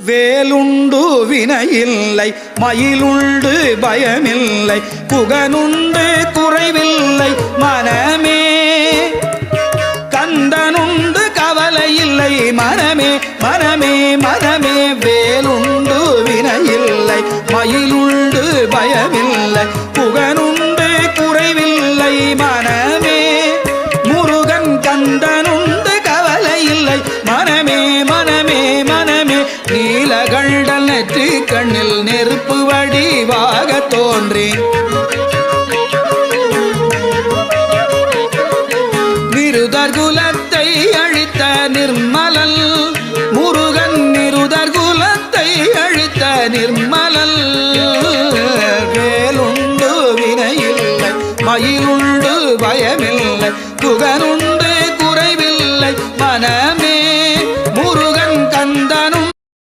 வேலுண்டு வினையில்லை மயிலுண்டு பயமில்லை புகனுண்டு குறைவில் நெற்றி கண்ணில் நெருப்பு வடிவாக தோன்றி. நிருதர் குலத்தை அழித்த நிர்மலல் முருகன் நிருதர் குலத்தை அழித்த நிர்மலல். வேலுண்டு வினையில்லை மயிலுண்டு பயமில்லை குகனுண்டு குறைவில்லை மனமே